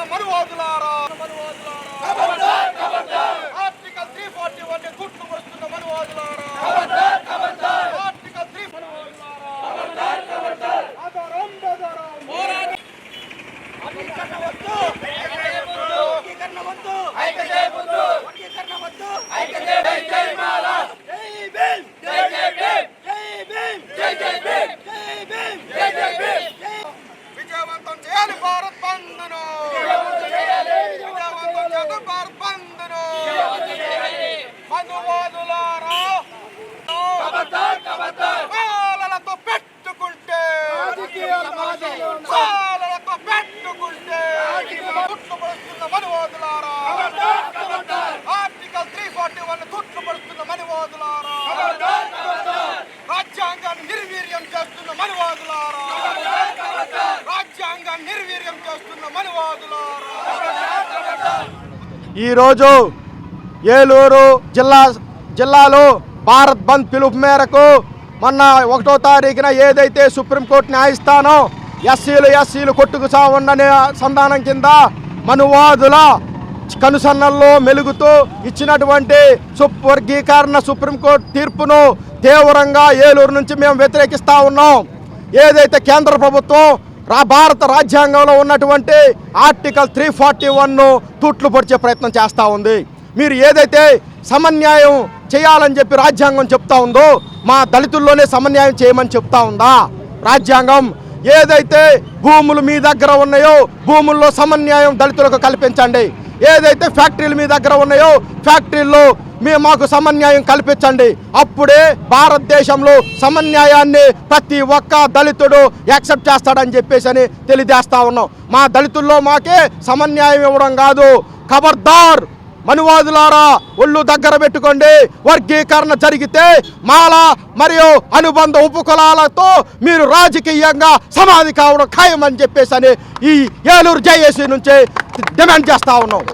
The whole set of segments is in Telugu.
కుట్టుపడుతున్న మనువాదులారా ఆర్టికల్ త్రీ ఫార్టీ వన్ని కుట్టుపడుతున్న మనువాదులారా ఆర్టికల్ త్రీ ఆధారం ఆధారం వర్గీకరణ వద్దు వర్గీకరణ వద్దు వర్గీకరణ వద్దు జై భీమ్ జై భీమ్ జై భీమ్ జై భీమ్ విజయవంతం చేయాలి భారత్ బంద్ను విజయవంతం చేద్దాం భారత్ బంద్ను మనువాదులారా పాలనతో పెట్టుకుంటే పాలనతో పెట్టుకుంటే తుట్టుపడుతున్న మనువాదులారా ఆర్టికల్ త్రీ ఫార్టీ వన్ తుట్టుపడుతున్న మనువాదులారా రాజ్యాంగాన్ని నిర్వీర్యం చేస్తున్న మనువాదులారా రాజ్యాంగాన్ని నిర్వీర్యం చేస్తున్న మనువాదులారా ఈరోజు ఏలూరు జిల్లా జిల్లాలో భారత్ బంద్ పిలుపు మేరకు మొన్న ఒకటో తారీఖున ఏదైతే సుప్రీంకోర్టు న్యాయస్థానం ఎస్సీలు ఎస్సీలు కొట్టుకు చావుండనే సంధానం కింద మనువాదుల కనుసన్నల్లో మెలుగుతూ ఇచ్చినటువంటి సుప్ వర్గీకరణ సుప్రీంకోర్టు తీర్పును తీవ్రంగా ఏలూరు నుంచి మేము వ్యతిరేకిస్తా ఉన్నాం. ఏదైతే కేంద్ర ప్రభుత్వం రా భారత రాజ్యాంగంలో ఉన్నటువంటి ఆర్టికల్ త్రీ ఫార్టీ వన్ను తూట్లు పొడిచే ప్రయత్నం చేస్తూ ఉంది. మీరు ఏదైతే సమన్యాయం చేయాలని చెప్పి రాజ్యాంగం చెప్తా ఉందో మా దళితుల్లోనే సమన్యాయం చేయమని చెప్తా ఉందా? రాజ్యాంగం ఏదైతే భూములు మీ దగ్గర ఉన్నాయో భూముల్లో సమన్యాయం దళితులకు కల్పించండి. ఏదైతే ఫ్యాక్టరీలు మీ దగ్గర ఉన్నాయో ఫ్యాక్టరీల్లో మీ మాకు సమన్యాయం కల్పించండి. అప్పుడే భారతదేశంలో సమన్యాయాన్ని ప్రతి ఒక్క దళితుడు యాక్సెప్ట్ చేస్తాడని చెప్పేసి అని తెలియజేస్తా ఉన్నాం. మా దళితుల్లో మాకే సమన్యాయం ఇవ్వడం కాదు. ఖబర్దార్ మనువాదులారా ఒళ్ళు దగ్గర పెట్టుకోండి. వర్గీకరణ జరిగితే మాల మరియు అనుబంధ ఉపకులాలతో మీరు రాజకీయంగా సమాధి కావడం ఖాయమని చెప్పేసి అని ఈ ఏలూరు జేఏసీ నుంచి డిమాండ్ చేస్తా ఉన్నాం.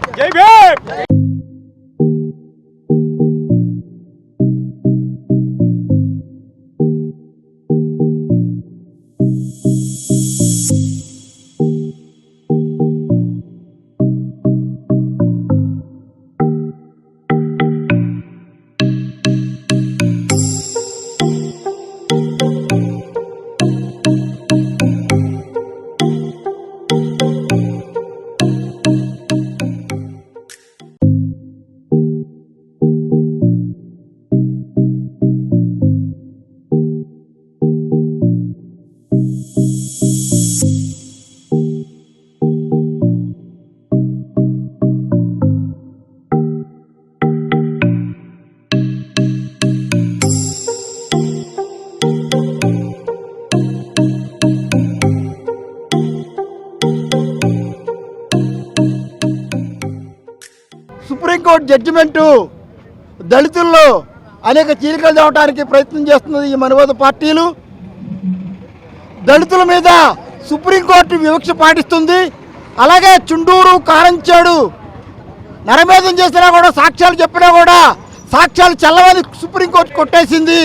జడ్జిమెంటు దళితుల్లో అనేక చీలికలు తేవడానికి ప్రయత్నం చేస్తున్నది ఈ మనవాద పార్టీలు. దళితుల మీద సుప్రీంకోర్టు వివక్ష పాటిస్తుంది. అలాగే చుండూరు కారంచేడు నరమేధం చేసినా కూడా సాక్ష్యాలు చెప్పినా కూడా సాక్ష్యాలు చల్లవని సుప్రీంకోర్టు కొట్టేసింది.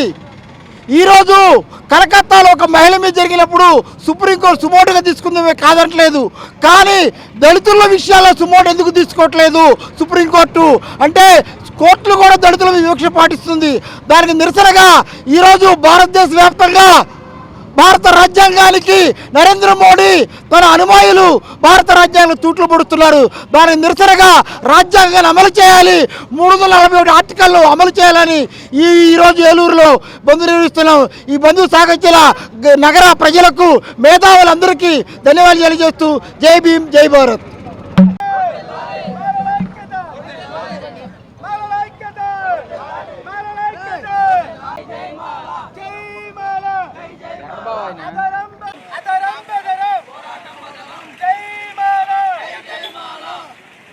ఈరోజు కలకత్తాలో ఒక మహిళ మీద జరిగినప్పుడు సుప్రీంకోర్టు సుమోటుగా తీసుకుందామే కాదట్లేదు. కానీ దళితుల విషయాల్లో సుమోటు ఎందుకు తీసుకోవట్లేదు సుప్రీంకోర్టు? అంటే కోర్టులు కూడా దళితుల వివక్ష పాటిస్తుంది. దానికి నిరసనగా ఈరోజు భారతదేశ వ్యాప్తంగా భారత రాజ్యాంగానికి నరేంద్ర మోడీ తన అనుమాయులు భారత రాజ్యాంగం తూట్లు పడుతున్నారు. దాని నిరసనగా రాజ్యాంగాన్ని అమలు చేయాలి. మూడు వందల నలభై ఒకటి ఆర్టికల్లో అమలు చేయాలని ఈ ఈరోజు ఏలూరులో బంధు నిర్వహిస్తున్నాం. ఈ బంధు సాగించిన నగర ప్రజలకు మేధావులందరికీ ధన్యవాదాలు తెలియజేస్తూ జై భీమ్ జై భారత్ మాలైక్యత మాలైక్యత జై మాల అదరం అదరం బెదరం జై మాల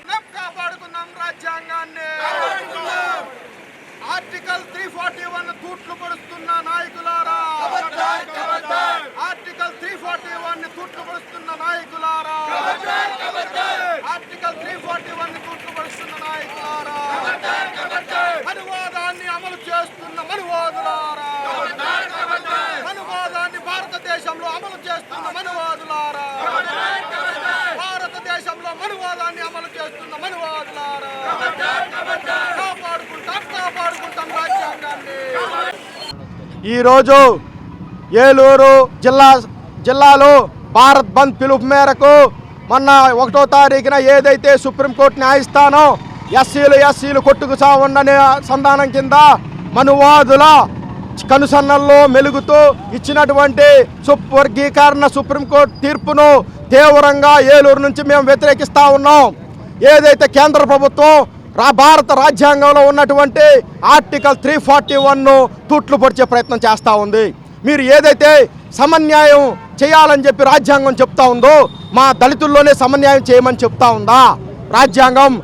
మనం కాపాడుకున్నాం రాజ్యాంగాన్ని ఆర్టికల్ త్రీ ఫార్టీ వన్ తూట్లు పడుస్తున్న నాయకులారా ఆర్టికల్ త్రీ ఫార్టీ వన్ తూట్లు పడుస్తున్న నాయకులారా ఆర్టికల్ త్రీ ఫార్టీ వన్ తూట్లు పడుస్తున్న నాయకులారా అనువాదాన్ని అమలు చేస్తున్న మనువాదులారా అనువాదాన్ని భారతదేశంలో అమలు చేస్తున్న మనువాదులారా. భారతదేశంలో మనువాదాన్ని అమలు చేస్తున్న మనువాదులారా. కాపాడుకుంటాం కాపాడుకుంటాం రాజ్యాంగాన్ని. ఈరోజు ఏలూరు జిల్లా జిల్లాలో భారత్ బంద్ పిలుపు మేరకు మొన్న ఒకటో తారీఖున ఏదైతే సుప్రీంకోర్టు న్యాయస్థానం ఎస్సీలు ఎస్సీలు కొట్టుకు సావండనే సంధానం కింద మనువాదుల కనుసన్నల్లో మెలుగుతూ ఇచ్చినటువంటి సుప్ వర్గీకరణ సుప్రీంకోర్టు తీర్పును తీవ్రంగా ఏలూరు నుంచి మేము వ్యతిరేకిస్తూ ఉన్నాం. ఏదైతే కేంద్ర ప్రభుత్వం రా భారత రాజ్యాంగంలో ఉన్నటువంటి ఆర్టికల్ త్రీ ఫార్టీ వన్ను తూట్లు పొడిచే ప్రయత్నం చేస్తూ ఉంది. మీరు ఏదైతే సమన్యాయం చేయాలని చెప్పి రాజ్యాంగం చెప్తా ఉందో మా దళితుల్లోనే సమన్యాయం చేయమని చెప్తా ఉందా? రాజ్యాంగం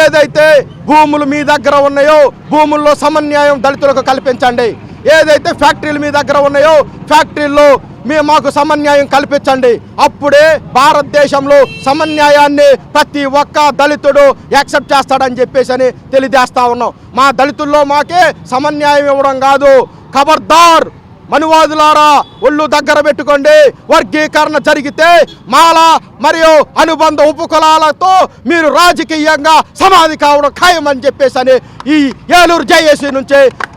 ఏదైతే భూములు మీ దగ్గర ఉన్నాయో భూముల్లో సమన్యాయం దళితులకు కల్పించండి. ఏదైతే ఫ్యాక్టరీలు మీ దగ్గర ఉన్నాయో ఫ్యాక్టరీల్లో మీ మాకు సమన్యాయం కల్పించండి. అప్పుడే భారతదేశంలో సమన్యాయాన్ని ప్రతి ఒక్క దళితుడు యాక్సెప్ట్ చేస్తాడని చెప్పేసి అని తెలియజేస్తా ఉన్నాం. మా దళితుల్లో మాకే సమన్యాయం ఇవ్వడం కాదు. ఖబర్దార్ మనువాదులారా ఒళ్ళు దగ్గర పెట్టుకోండి. వర్గీకరణ జరిగితే మాల మరియు అనుబంధ ఉపకులాలతో మీరు రాజకీయంగా సమాధి కావడం ఖాయమని చెప్పేసి అని ఈ ఏలూరు జేఏసీ నుంచి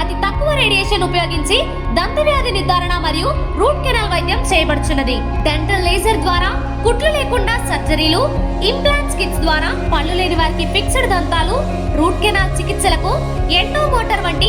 అతి తక్కువ రేడియేషన్ ఉపయోగించి దంత వ్యాధి నిర్ధారణ మరియు రూట్ కెనాల్ వైద్యం చేయబడుచున్నది. డెంటల్ లేజర్ ద్వారా కుట్లు లేకుండా సర్జరీలు ఇంప్లాంట్ కిట్స్ ద్వారా పళ్ళు లేని వారికి ఫిక్స్డ్ దంతాలు రూట్ కెనాల్ చికిత్సలకు ఎండోమోటర్ వంటి